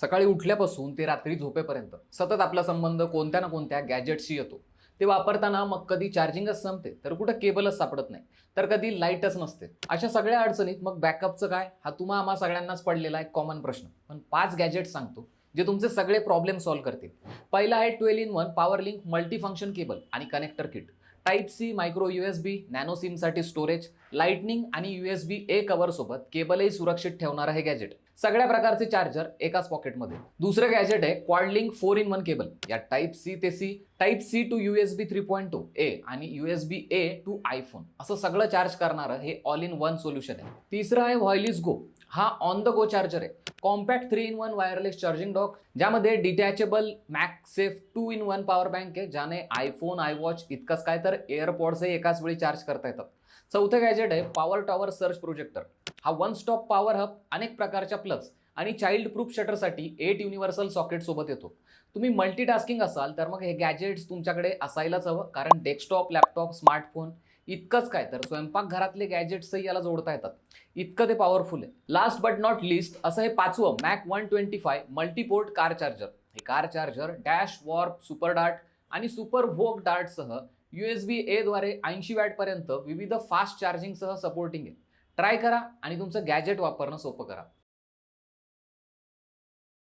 सकाळी उठल्यापासून ते रात्री झोपेपर्यंत सतत आपला संबंध कोणत्या ना कोणत्या गॅजेटशी येतो. ते वापरताना मग कधी चार्जिंगच संपते तर कुठं केबलच सापडत नाही तर कधी लाईटच नसते. अशा सगळ्या अडचणीत मग बॅकअपचं काय? हा तुम्हा आम्हा सगळ्यांनाच पडलेला एक कॉमन प्रश्न. पण पाच गॅजेट सांगतो जे तुमचे सगळे प्रॉब्लेम सॉल्व्ह करतील. पहिला आहे twelve in one power link multi function cable आणि connector kit type C micro U S B nano सिमसाठी storage lightning आणि U S B A cover सोबत केबलही सुरक्षित ठेवणार हे गॅजेट सगळ्या प्रकारचे चार्जर एकाच पॉकेटमध्ये दुसरं गॅजेट आहे Quadlink four in one cable या टाईप सी ते C type C to U S B three point two A आणि U S B A to iPhone असं सगळं चार्ज करणारं हे ऑल इन वन सोल्युशन आहे. तिसरं आहे व्हॉयलिस गो हा ऑन द गो चार्जर आहे. Compact three in one wireless charging dock ज्यामध्ये detachable MagSafe two in one power bank आहे ज्याने आयफोन आय वॉच इतकंच काय तर एअरपॉड्सही एकाच वेळी चार्ज करता येतात चौथं गॅजेट आहे पॉवर टॉवर सर्च प्रोजेक्टर हा वन स्टॉप पॉवर हब अनेक प्रकारच्या प्लग्स आणि चाइल्ड प्रूफ शटरसाठी एट युनिव्हर्सल सॉकेट सोबत येतो. तुम्ही मल्टीटास्किंग असाल तर मग हे गॅजेट्स तुमच्याकडे असायलाच हवं कारण डेस्कटॉप लॅपटॉप स्मार्टफोन इतकंच काय तर स्वयंपाकघरातले गॅजेट्सही याला जोडता येतात. इतकं ते पॉवरफुल आहे. लास्ट बट नॉट लिस्ट असं हे पाचवं Mac one twenty five multiport car charger हे car charger Dash Warp Super Dart आणि सुपर व्होक डार्टसह यू एस बी एद्वारे ऐंशी वॅटपर्यंत विविध फास्ट चार्जिंगसह सपोर्टिंग आहे. ट्राय करा आणि तुमचं गॅजेट वापरणं सोपं करा.